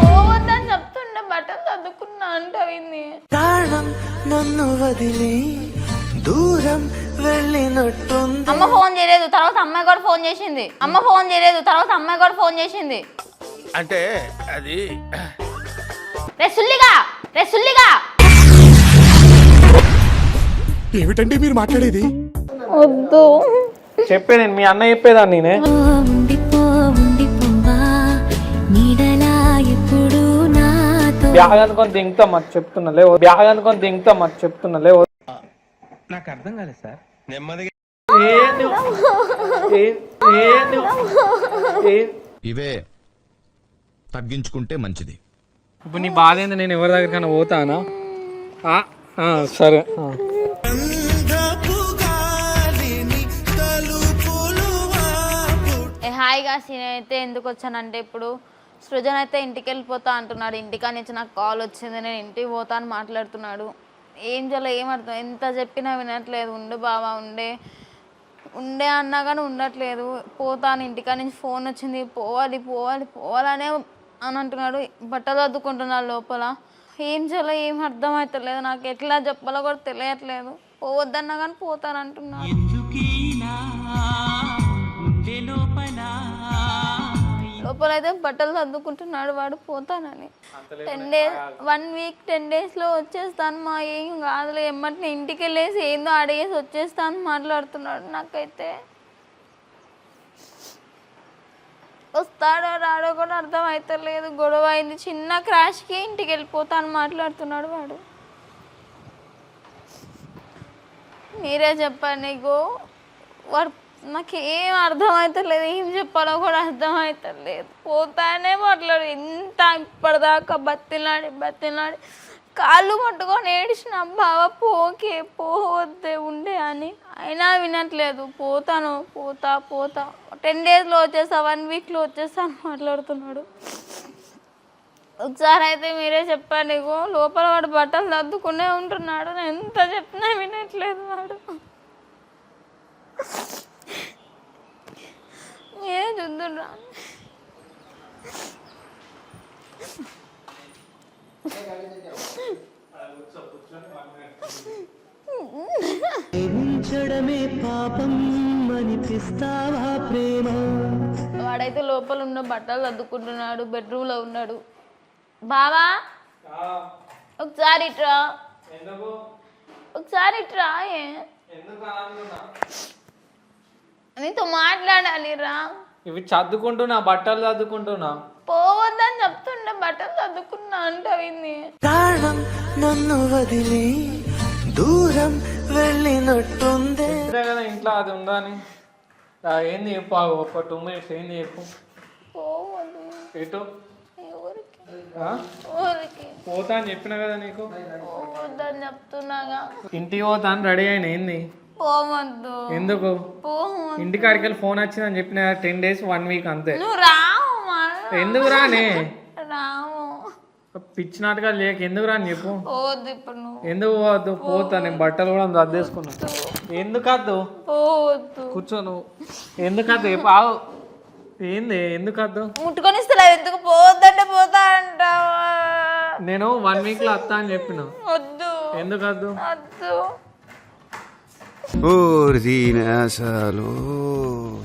పోవద్దని చెప్తుండే బట్టలు చదువుకున్నా అంటావింది ప్రాణం నన్ను వదిలి దూరం వెళ్ళినట్టుంది. అమ్మ ఫోన్ చేయలేదు తర్వాత అమ్మాయి కూడా ఫోన్ చేసింది. అమ్మ ఫోన్ చేయలేదు తర్వాత అమ్మాయి కూడా ఫోన్ చేసింది. అంటే అది రే సుల్లిగా రే సుల్లిగా. ఏమిటండి మీరు మాట్లాడేది? వద్దు. చెప్పేది మీ అన్న చెప్పేదాన్ని నేనే. బ్యాగ్ అనుకొని దింగుతా మాకు చెప్తున్నా లేవు బ్యాగ్ అనుకొని దింగుతా మాకు చెప్తున్నా లేవు నెమ్మదిగా ఏంది? ఏ- ఏంది? ఏ- ఇవే తగ్గించుకుంటే మంచిది. ఇప్పుడు నీ బాధ ఏంది? నేను ఎవరి దగ్గరికైనా పోతానా? ఆ, ఆ, సరే హాయిగా సీన్ అయితే ఎందుకు వచ్చానంటే ఇప్పుడు సృజన్ అయితే ఇంటికి వెళ్ళిపోతా అంటున్నాడు. ఇంటికా నుంచి నాకు కాల్ వచ్చింది. నేను ఇంటికి పోతా అని మాట్లాడుతున్నాడు. ఏం చేయాలి ఏం అర్థం? ఎంత చెప్పినా వినట్లేదు. ఉండు బావా ఉండే. ఉండే అన్నా కానీ ఉండట్లేదు. పోతాను ఇంటికా నుంచి ఫోన్ వచ్చింది. పోవాలి పోవాలి పోవాలనే అని అంటున్నాడు. బట్టలు అద్దుకుంటున్నాడు లోపల. ఏం చేయాలో ఏం అర్థమవుతలేదు నాకు ఎట్లా చెప్పాలో కూడా తెలియట్లేదు. పోవద్దన్నా కానీ పోతాను లోపలైతే బట్టలు సర్దుకుంటున్నాడు వాడు పోతానని. Ten days one week ten డేస్లో వచ్చేస్తాను మా ఏం కాదులే ఎమ్మటిని ఇంటికి వెళ్ళేసి ఏందో అడిగేసి వచ్చేస్తాను మాట్లాడుతున్నాడు నాకైతే. వస్తాడో రాడో కూడా అర్థం అవుతలేదు గొడవ అయింది. చిన్న క్రాష్కి ఇంటికి వెళ్ళిపోతాను మాట్లాడుతున్నాడు వాడు. మీరే చెప్పండి నీకు వాడు నాకు ఏం అర్థం ఏం చెప్పాలో కూడా అర్థం అవుతలేదు పోతానే మాట్లాడు ఇంత ఇప్పటిదాకా బతిలాడి బతిలాడి కాళ్ళు పట్టుకొని ఏడిచిన బావ పోకే పోవద్దే ఉండే అని అయినా వినట్లేదు. పోతాను పోతా పోతా. టెన్ డేస్లో వచ్చేస్తా వన్ వీక్లో వచ్చేస్తా అని మాట్లాడుతున్నాడు. ఒకసారి అయితే మీరే చెప్పండి నీకు లోపల వాడు బట్టలు దద్దుకునే ఉంటున్నాడు. నేను ఎంత చెప్పినా వినట్లేదు వాడు మీరే చూద్దురా ఉంచడమే పాపం అనిపిస్తావా ప్రేమ? వాడైతే లోపల ఉన్న బట్టలు సర్దుకుంటున్నాడు బెడ్రూమ్లో ఉన్నాడు. బావా? ఒకసారి ఇట్రా ఒకసారి ఇట్రా ఏ? నీతో మాట్లాడాలి రా. ఇవి చదువుకుంటున్నా బట్టలు చదువుకుంటున్నా. పోవద్దని చెప్తుండే బట్టలు చదువుకున్నా అంటావింది ప్రాణం నన్ను వదిలి దూరం వెళ్ళినట్టుందే. కదా ఇంట్లో అది ఉందా అని. ఆ, ఏంది చెప్పు ఆగు, ఒక టూ మినిట్స్ ఏంది చెప్పు. పోవద్దు. ఎటు ఎవరికి? ఆ? పోతా అని చెప్పిన కదా నీకు? పోవద్దని చెప్తున్నాగా. ఇంటికి పోతా అని రెడీ అయిన ఏంది? పోవద్దు. ఎందుకు? ఇంటికాడికి వెళ్ళి ఫోన్ వచ్చిందని చెప్పిన టెన్ డేస్ వన్ వీక్ అంతే. నువ్వు రావు ఎందుకు రానే? రావు. పిచ్చి నాటకాలు లేక ఎందుకు రాని చెప్పు. పోవద్దు ఇప్పుడు నువ్వు. ఎందుకు పోవద్దు? పోతా నేను బట్టలు కూడా సర్దేసుకున్నా ఎందుకు వద్దు పోవద్దు. కూర్చో నువ్వు. ఎందుకు చెప్పు ఆగు. ఏంది? ఎందుకు వద్దు ముట్టుకొని ఇస్తలేవు. ఎందుకు? పోవద్దంటే పోతా అంటావా? నేను వన్ వీక్లో వస్తా అని చెప్పిన. వద్దు. ఎందుకు వద్దు. వద్దు అసలు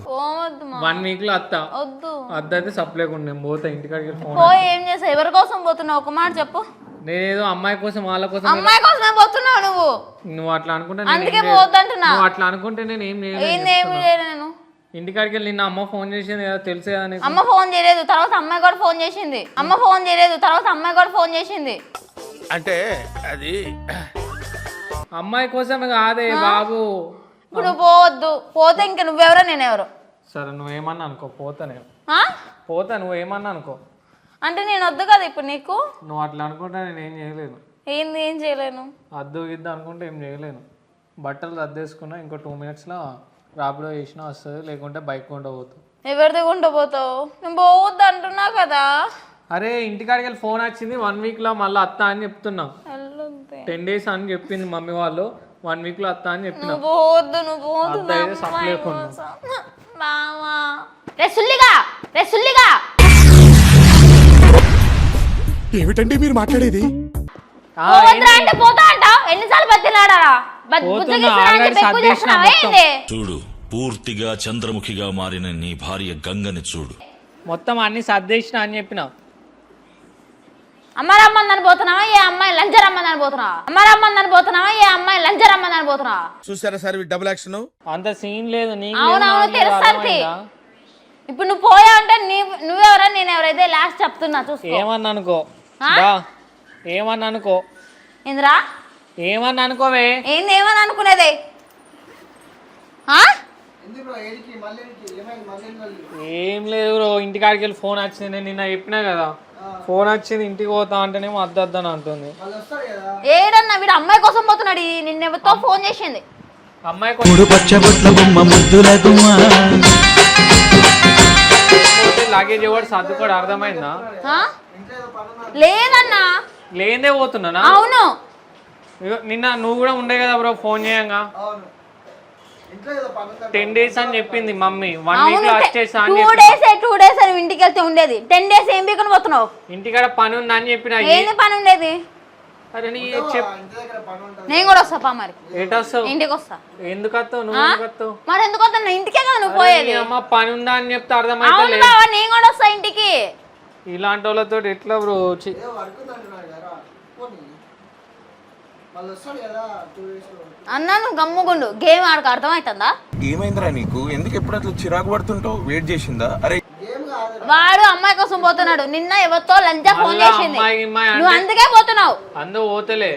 పోవద్దు మా. వన్ వీక్లో వస్తా వద్దు. వద్దయితే సప్లేకుండా నేను పోతా ఇంటికాడికి వెళ్ళి ఫోన్ పోయి ఏం చేస్తావు? ఎవరి కోసం పోతున్నావు? ఒక మాట చెప్పు. నేనేదో అమ్మాయి కోసం వాళ్ళ కోసం అమ్మాయి కోసమే పోతున్నావు నువ్వు. నువ్వు అట్లా అనుకుంటే నేను అందుకే ఏం చేయను. పోవద్దంటున్నా. నువ్వు అట్లా అనుకుంటే నేను ఏం చేయలేను ఏంది ఏమి చేయను నేను? ఇంటికాడికి వెళ్ళి నిన్న అమ్మ ఫోన్ చేసింది కదా తెలుసు కదా నీకు? అమ్మ ఫోన్ చేయలేదు తర్వాత అమ్మాయి కూడా ఫోన్ చేసింది. అమ్మ ఫోన్ చేయలేదు తర్వాత అమ్మాయి కూడా ఫోన్ చేసింది. అంటే అది అమ్మాయి కోసం కాదే బాబు. ఇప్పుడు నువ్వు పోవద్దు. పోతే ఇంక నువ్వెవరో నేనెవరు. సరే నువ్వేమన్నా అనుకో పోతా నేను. ఆ? పోతా నువ్వేమన్నా అనుకో. అంటే నేను వద్దు కదా ఇప్పుడు నీకు? నువ్వు అట్లా అనుకుంటే నేను ఏం చేయలేను. ఏంది ఏం చేయలేను? అద్దు గిద్దు అనుకుంటే ఏం చేయలేను. బట్టలు అద్దేసుకున్నా ఇంకో టూ మినిట్స్లో రాపిడో చేసినా వస్తుంది లేకుంటే బైక్ కొండ పోతుంది ఎవరిది పోతావు? నేను పోవద్దు అంటున్నా కదా. అరే ఇంటికాడికి వెళ్ళి ఫోన్ వచ్చింది వన్ వీక్లో మళ్ళీ అత్త అని చెప్తున్నా. వెళ్ళొద్దే. టెన్ డేస్ అని చెప్పింది మమ్మీ వాళ్ళు. వన్ వీక్లో వస్తా అని చెప్పిన. నువ్వు పోవద్దు నువ్వు పోవద్దు అద్దా నా ఇది సప్లై అమ్మాయి కొను. కోసం. బావా రే సుల్లిగా రే సుల్లిగా. ఏమిటండి మీరు మాట్లాడేది? ఆ, పోవద్దురా అంటే పోతా అంట. ఎన్నిసార్లు బతిలాడారా. చూడు పూర్తిగా చంద్రముఖిగా మారిన నీ భార్య గంగని చూడు. మొత్తం అన్ని సర్దేసిన అని చెప్పిన అమ్మ రమ్మందని పోతున్నావా? ఏ అమ్మాయి లంచ రమ్మందని పోతున్నావా? అమ్మ రమ్మందని పోతున్నావా? ఏ అమ్మాయి లంచ రమ్మందని పోతున్నావా? చూసారా సార్ డబుల్ యాక్షన్ అంత సీన్ లేదు నీకు అవునవును అర్థమైందా? ఇప్పుడు నువ్వు పోయా అంటే నీ నువ్వెవరా నేను ఎవరైతే లాస్ట్ చెప్తున్నా చూసుకో. ఏమన్నా అనుకో ఏమన్నా అనుకో ఏందిరా ఏమన్నా అనుకోవే ఏంది ఏమని అనుకునేది ఆ? ఏం లేదు బ్రో ఇంటికాడికి వెళ్ళి ఫోన్ వచ్చింది. నేను నిన్న చెప్పినా కదా. ఫోన్ వచ్చింది ఇంటికి పోతా అంటేనేమో అద్దద్దని అంటుంది. ఏడన్నా వీడు అమ్మాయి కోసం పోతున్నాడు ఈ నిన్నెవరితో ఫోన్ చేసింది? అమ్మాయి కొంచెం పచ్చబొట్ల బొమ్మ ముద్దుల లగేజ్ ఎవరు సర్దుకోడు అర్థమైందా? లేదన్నా. లేదే పోతున్నానా అవును. ఇగో నిన్న నువ్వు కూడా ఉండే కదా బ్రో ఫోన్ చేయంగా. టెన్ డేస్ అని చెప్పింది మమ్మీ. వన్ వీక్లో వచ్చేసా అని టూ డేస్ టూ డేస్ అని ఇంటికి వెళ్తే ఉండేది. టెన్ డేస్ ఏం బీకొని పోతున్నావు? ఇంటికాడ పని ఉంది అని చెప్పిన ఏంది పని ఉండేది? అరే నీ చెప్ నేను కూడా వస్తా మరి. ఏటొస్తావు? ఇంటికి వస్తా. ఎందుకు వస్తావు? నువ్వు? ఎందుకు వస్తావు? మరి ఎందుకు వస్తా నా ఇంటికే కదా నువ్వు పోయేది. అమ్మ పని ఉందా అని చెప్తే అర్థమైతే నేను కూడా వస్తా ఇంటికి. ఇలాంటి వాళ్ళతో ఎట్లా బ్రో? అన్నా నువ్వు గమ్ముగుండు. గేమ్ ఆడక అర్థమవుతుందా ఏమైందిరా నీకు? ఎందుకు ఎప్పుడు అట్లా చిరాకు పడుతుంటావు? వెయిట్ చేసిందా? అరే వాడు అమ్మాయి కోసం పోతున్నాడు. నిన్న ఎవరితో లంచా ఫోన్ చేసింది. అమ్మాయి, నువ్వు అందుకే పోతున్నావు. అందు పోతలే.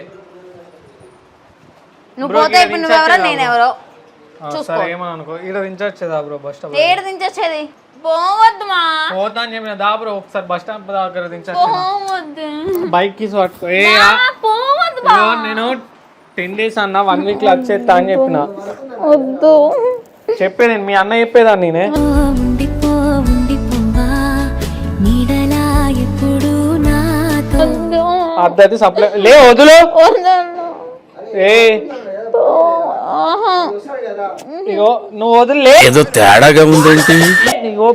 నువ్వు బ్రో, పోతే ఇక్కడ ఇప్పుడు నువ్వెవరో దించొచ్చేదా నేనెవరో? ఆ, చూసుకో. సరే ఏమని అనుకో ఇక్కడ బ్రో బస్ స్టాప్ ఏడు దించొచ్చేది? పోవద్దు మా. పోతా అని చెప్పిన దా బ్రో ఒకసారి బస్ స్టాప్ దగ్గర పోవద్దు. బైక్కి పట్టుకో. ఏ మా, ఆ- ఇదిగో నేను టెన్ డేస్ అన్న వన్ వీక్లో వచ్చేస్తా అని చెప్పిన. వద్దు. చెప్పే నేను మీ అన్న చెప్పేదాన్ని నేనే? ఉండిపో ఉండిపోవా నీడలా ఎప్పుడు నాతో. అద్దది సప్లై లే వదులు. వద్దు. ఏ. ఆహా. ఇగో నువ్వు వదిలే ఏదో తేడాగా ఉందేంటి. ఇగో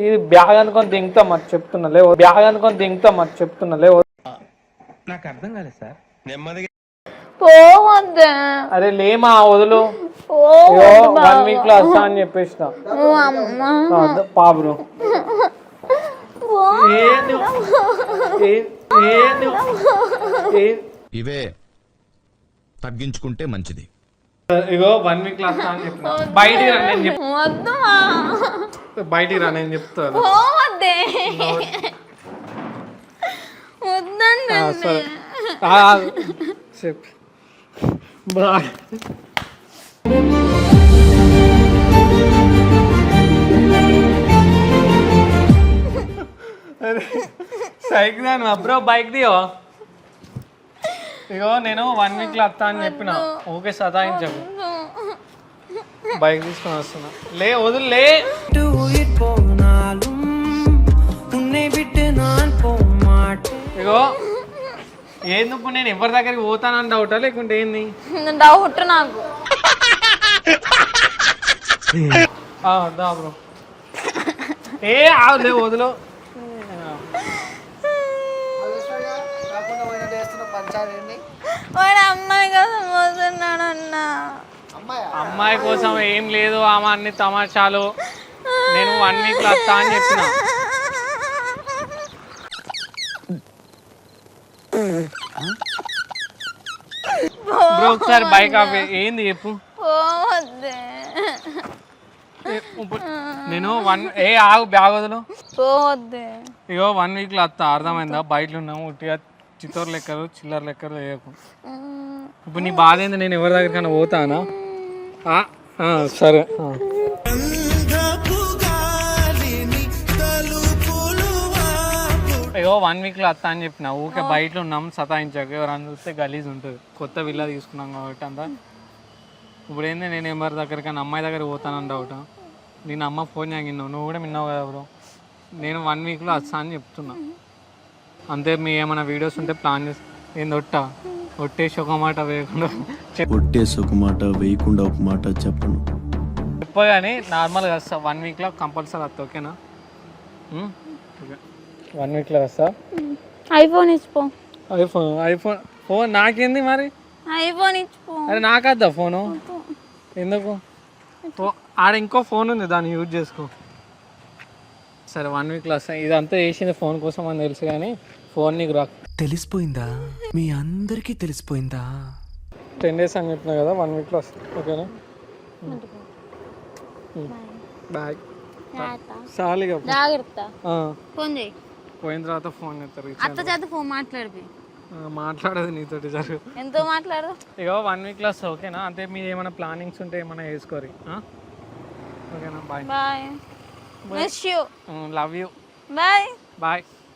ఇది బ్యాగ్ అనుకొని దింగుతా మరి చెప్తున్నా లే. బ్యాగ్ అనుకొని దింగుతా మరి చెప్తున్నా లే. పోవద్దు. అరే లేమా వదులు. పోవద్దు వన్ వీక్లో వస్తా అని చెప్పేసిన. నువ్వు అమ్మ. ఇవే తగ్గించుకుంటే మంచిది. ఇగో వన్ వీక్లో వస్తా అని చెప్పిన. బయటికి రా నేను చెప్ వద్దు? మా. బయటికి రా నేను చెప్తాను. పోవద్దే. వద్దండి ఆ, సరే. సైకిల్ దాని అబ్రో బైక్ దియో. ఇగో నేను వన్ వీక్లో వస్తా అని చెప్పిన. ఓకే సదాయించకు బైక్ తీసుకొని వస్తున్నా లే వదిలే ఇగో. ఎందుకు నేను ఎవరి దగ్గరికి పోతానని డౌటా లేకుంటే ఏంది? డౌట్ నాకు. ఆ, దా బ్రో ఏ ఆవులే వదులు. వాడు అమ్మాయి కోసం పోతున్నాడు అన్న అమ్మాయి కోసం ఏం లేదు ఆమె అన్ని తమాషాలు. నేను వన్ వీక్ వస్తా అని చెప్పిన. బ్రో ఒకసారి బైక్ ఆపే. ఏంది చెప్పు. నేను వన్ ఏ ఆగు బ్యాగ్ వదులు. ఇగో వన్ వీక్లో వస్తా అర్థమైందా? బయట ఉన్నాము ఉట్టిగా చిత్తూరు లెక్కలు చిల్లర లెక్కలు వేయకు. ఇప్పుడు నీ బాధ ఏంది? నేను ఎవరి దగ్గరికైనా పోతానా? సరే అయ్యో వన్ వీక్లో వస్తా అని చెప్పిన. ఊకే బయట ఉన్నాం సతాయించాక ఎవరైనా చూస్తే గలీజ్ ఉంటుంది. కొత్త విల్లా తీసుకున్నాం కాబట్టి అంతా. ఇప్పుడు ఏంది నేను ఎవరి దగ్గరికైనా అమ్మాయి దగ్గర పోతానని డౌట్ నేను అమ్మ ఫోన్ చేగినావు నువ్వు కూడా విన్నావు కదా బ్రో నేను వన్ వీక్లో వస్తా అని చెప్తున్నా. అంతే మీ ఏమైనా వీడియోస్ ఉంటే ప్లాన్ చేసి ఏంది ఒట్టా? ఒట్టేసి ఒక మాట వేయకుండా కొట్టేసి ఒక మాట వేయకుండా ఒక మాట చెప్పను. చెప్పగానే నార్మల్గా వస్తా. వన్ వీక్లో కంపల్సరీ వస్తా ఓకేనా వన్ వీక్లో వస్తా ఐఫోన్ ఇచ్చిపో ఐఫోన్ ఐఫోన్ ఫోన్ నాకేంది మరి? ఐఫోన్ ఇచ్చిపో అరే నాకద్దా ఫోను ఎందుకు? ఆడ ఇంకో ఫోన్ ఉంది దాన్ని యూజ్ చేసుకో. సరే వన్ వీక్లో వస్తాయి ఇదంతా చేసింది ఫోన్ కోసం అని తెలుసు కానీ ఫోన్ నీకు రా. తెలిసిపోయిందా? మీ అందరికీ తెలిసిపోయిందా? టెన్ డేస్ అని చెప్పినా కదా వన్ వీక్లో వస్తాయి ఓకేనా? బాయ్. చాలుగా జాగ్రత్త. ఆ, ఫోన్ చేయి. పోయిన తర్వాత ఫోన్ చేస్తారు అత్త చేత ఫోన్ మాట్లాడిపి. మాట్లాడేది నీతోటి జరుగు ఎంతో మాట్లాడు ఇక వన్ వీక్లో వస్తా ఓకేనా అంటే మీరు ఏమైనా ప్లానింగ్స్ ఉంటే ఏమైనా వేసుకోరి? ఓకేనా bye bye miss you love you bye bye